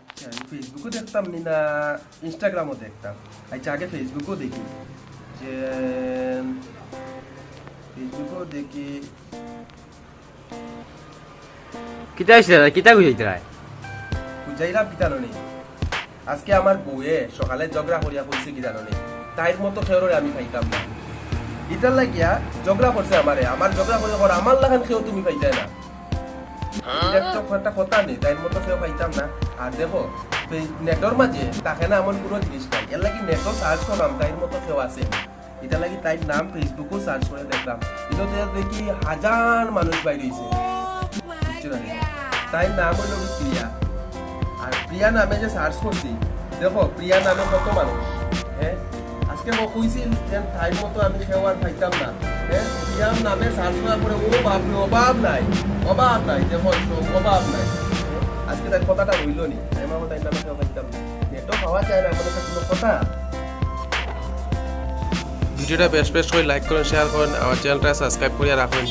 আচ্ছা আমি ফেসবুকও দেখতাম নি না ইনস্টাগ্রামও দেখতাম। আচ্ছা আগে ফেসবুকও দেখি। যে ফেসবুকও দেখি। কিতা হয়েছিল কিতা বুঝাইতে রায় বুঝাইলাম কি জানো আজকে আমার বউয়ে সকালে ঝগড়া করিয়া কইছে কি জানো তাইর মতো ফেররে আমি খাইতাম না। ইটার লাগিয়া ঝগড়া করছে আমারে আমার ঝগড়া করে কর আমার লাগান খেয়েও তুমি পাইতে না। একটা কথা নেই তাইর মতো কেউ পাইতাম না। আর দেখো নেটর মাঝে তাকে না এমন কোনো জিনিস নাই। এর লাগি নেটও সার্চ করলাম তাইর মতো কেউ আছে। এটা লাগি তাইর নাম ফেসবুকও সার্চ করে দেখলাম এটা দেখি হাজার মানুষ বাইর হয়েছে বুঝছ না? নি? তাইর নাম হলো প্রিয়া আর প্রিয়া নামে যে সার্চ করছি দেখো প্রিয়া নামে কত মানুষ হ্যাঁ আজকে কইছিল যে তাইর মতো আমি সেও আর পাইতাম না। হ্যাঁ প্রিয়ার নামে সার্চ করার পরে ও বাপরে অভাব নাই অভাব নাই, যে অভাব নাই? আজকে কথাটা হইল নি। আমি নেটও পাওয়া যায় না কথা। ভিডিওটা বেশ বেশ করে লাইক করেন শেয়ার করেন, আমার চ্যানেলটা সাবস্ক্রাইব করে রাখুন।